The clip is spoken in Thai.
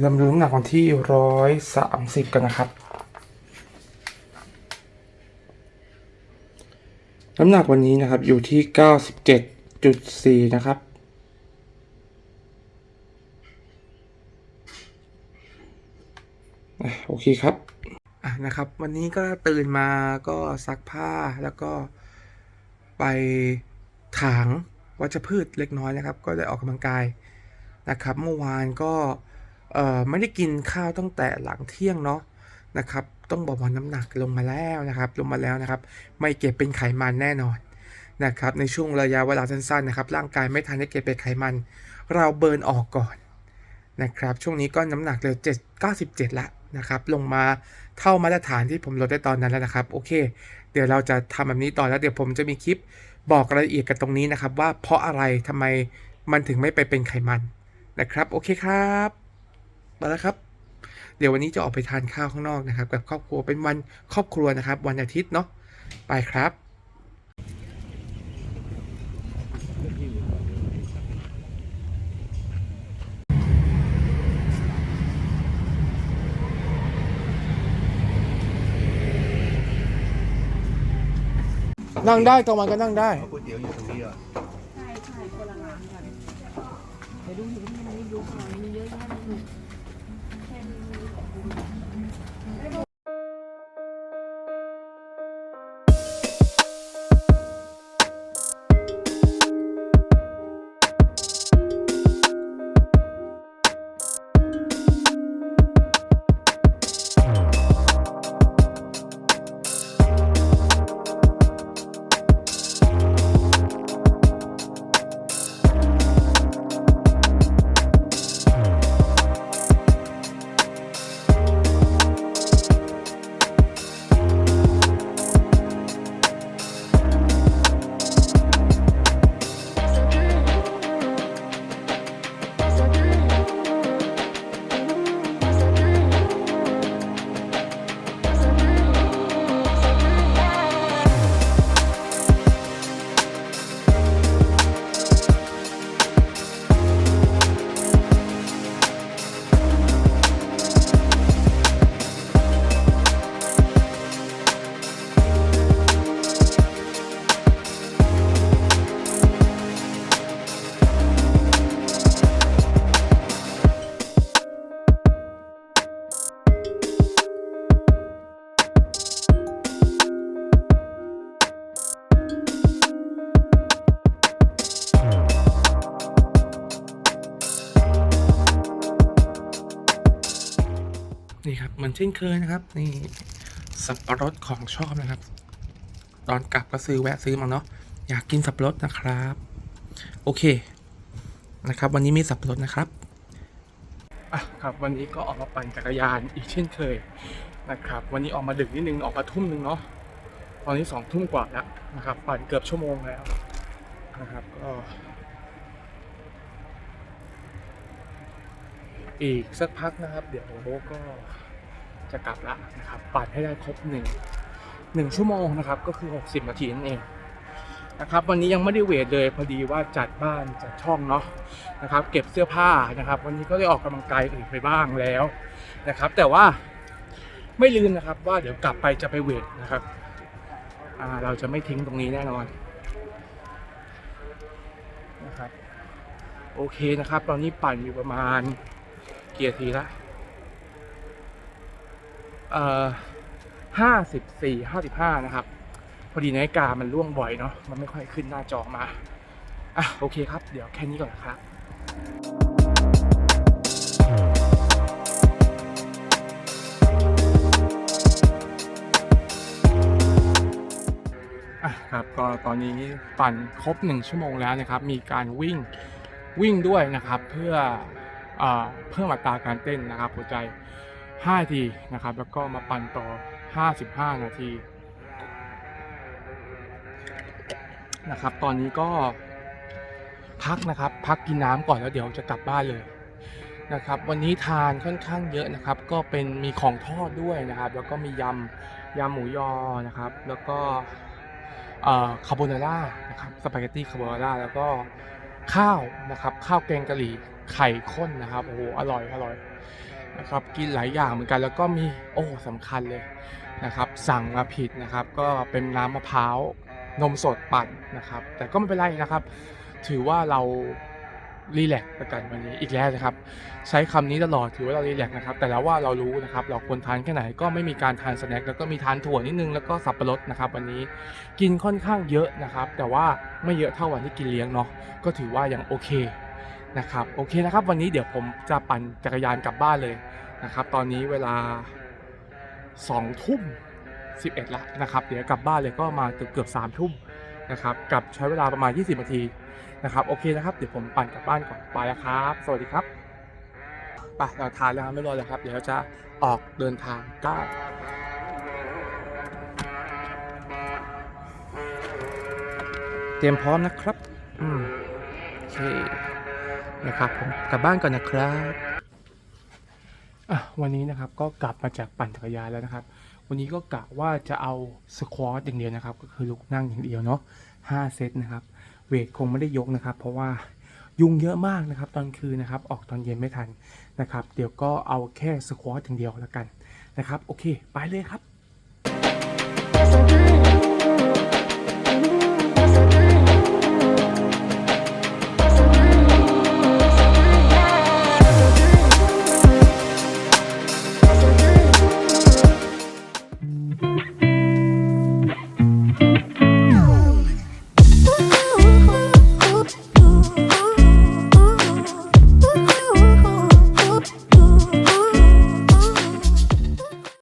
เรามาดูน้ำหนักวันที่ร้อยสามสิบกันนะครับ น้ำหนักวันนี้นะครับอยู่ที่เก้าสิบเจ็ดจุดสี่นะครับ โอเคครับอะนะครับ วันนี้ก็ตื่นมาก็ซักผ้าแล้วก็ไปถางวัชพืชเล็กน้อยนะครับ ก็ได้ออกกำลังกายนะครับ เมื่อวานก็ ไม่ได้กินข้าวตั้งแต่หลังเที่ยงเนาะนะครับ ต้องบอกว่าน้ำหนักลงมาแล้วนะครับ ลงมาแล้วนะครับ ไม่เก็บเป็นไขมันแน่นอนนะครับ ในช่วงระยะเวลาสั้นๆนะครับ ร่างกายไม่ทันได้เก็บเป็นไขมัน เราเบิร์นออกก่อนนะครับ ช่วงนี้ก็น้ำหนักเหลือ7 97ละนะครับ ลงมาเท่ามาตรฐานที่ผมลดได้ตอนนั้นแล้วนะครับ โอเค เดี๋ยวเราจะทำแบบนี้ต่อแล้วเดี๋ยวผมจะมีคลิปบอกรายละเอียดกันตรงนี้นะครับ ว่าเพราะอะไรทำไมมันถึงไม่ไปเป็นไขมันนะครับ โอเคครับ มาแล้วครับ เดี๋ยววันนี้จะออกไปทานข้าวข้างนอกนะครับ กับครอบครัวเป็นวันครอบครัวนะครับ วันอาทิตย์เนาะไปครับนั่งได้ตรงมันก็นั่งได้ก๋วยเตี๋ยวอยู่ตรงนี้เหรอใช่ใช่คนละร้านกันเดี๋ยวดูอยู่ที่มันมียุคหน่อยมีเยอะแยะเลย ครับเหมือนเช่นเคยนะครับ นี่สับปะรดของชอบนะครับ ตอนกลับก็ซื้อแวะซื้อมาเนาะอยากกินสับปะรดนะครับ โอเคนะครับ วันนี้มีสับปะรดนะครับอะครับ วันนี้ก็ออกมาปั่นจักรยานอีกเช่นเคยนะครับ วันนี้ออกมาดึกนิดนึงออกมาทุ่มหนึ่งเนาะตอนนี้สองทุ่มกว่าแล้วนะครับ ปั่นเกือบชั่วโมงแล้วนะครับก็อีกสักพักนะครับ เดี๋ยวโบก็ จะกลับละนะครับปั่นให้ได้ครบหนึ่งหนึ่งชั่วโมงนะครับก็คือ 60 นาทีนั่นเองนะครับวันนี้ยังไม่ได้เวทเลยพอดีว่าจัดบ้านจัดช่องเนาะนะครับเก็บเสื้อผ้านะครับ วันนี้ก็ได้ออกกำลังกายอื่นไปบ้างแล้วนะครับ แต่ว่าไม่ลืมนะครับว่าเดี๋ยวกลับไปจะไปเวทนะครับเราจะไม่ทิ้งตรงนี้แน่นอนนะครับโอเคนะครับ ตอนนี้ปั่นอยู่ประมาณเกี่นาทีละ เอ่อห้าสิบสี่ห้าสิบห้านะครับ พอดีนาฬิกามันล่วงบ่อยเนาะมันไม่ค่อยขึ้นหน้าจอมาอะโอเคครับ เดี๋ยวแค่นี้ก่อนนะครับอะครับก็ตอนนี้ปั่นครบหนึ่งชั่วโมงแล้วนะครับ มีการวิ่งวิ่งด้วยนะครับ เพื่อเอ่อเพิ่มอัตราการเต้นนะครับหัวใจ 5นาทีนะครับ แล้วก็มาปั่นต่อ 55 นาทีนะครับ ตอนนี้ก็พักนะครับ พักกินน้ำก่อนแล้วเดี๋ยวจะกลับบ้านเลยนะครับ วันนี้ทานค่อนข้างเยอะนะครับ ก็เป็นมีของทอดด้วยนะครับ แล้วก็มียำยำหมูยอนะครับ แล้วก็คาโบนาร่านะครับสปาเกตตี้คาโบนาร่าแล้วก็ข้าวนะครับ ข้าวแกงกะหรี่ไข่ข้นนะครับโอ้โหอร่อยอร่อย นะครับกินหลายอย่างเหมือนกันแล้วก็มีโอ้สำคัญเลยนะครับ สั่งมาผิดนะครับ ก็เป็นน้ำมะพร้าวนมสดปั่นนะครับ แต่ก็ไม่เป็นไรนะครับ ถือว่าเรารีแลกซ์กันวันนี้อีกแล้วนะครับ ใช้คำนี้ตลอดถือว่าเรารีแลกซ์นะครับ แต่แล้วว่าเรารู้นะครับ เราควรทานแค่ไหนก็ไม่มีการทานสแน็คแล้วก็มีทานถั่วนิดนึงแล้วก็สับปะรดนะครับ วันนี้กินค่อนข้างเยอะนะครับ แต่ว่าไม่เยอะเท่าวันที่กินเลี้ยงเนาะก็ถือว่ายังโอเคนะครับโอเคนะครับ วันนี้เดี๋ยวผมจะปั่นจักรยานกลับบ้านเลย นะครับ ตอนนี้เวลา2ทุ่ม11ละนะครับ เดี๋ยวกลับบ้านเลยก็มาเกือบเกือบสามทุ่มนะครับกับใช้เวลาประมาณ 20นาทีนะครับ โอเคนะครับ เดี๋ยวผมปั่นกลับบ้านก่อนไปแล้วครับ สวัสดีครับไปเราทานแล้วครับไม่รอแล้วครับ เดี๋ยวจะออกเดินทางก้าเตรียมพร้อมนะครับ อืม โอเค นะครับผมกลับบ้านก่อนนะครับ อะวันนี้นะครับก็กลับมาจากปั่นจักรยานแล้วนะครับ วันนี้ก็กะว่าจะเอาสควอตอย่างเดียวนะครับ ก็คือลุกนั่งอย่างเดียวเนาะห้าเซตนะครับ เวทคงไม่ได้ยกนะครับ เพราะว่ายุงเยอะมากนะครับ ตอนคืนนะครับ ออกตอนเย็นไม่ทันนะครับ เดี๋ยวก็เอาแค่สควอตอย่างเดียวแล้วกันนะครับ โอเค ไปเลยครับ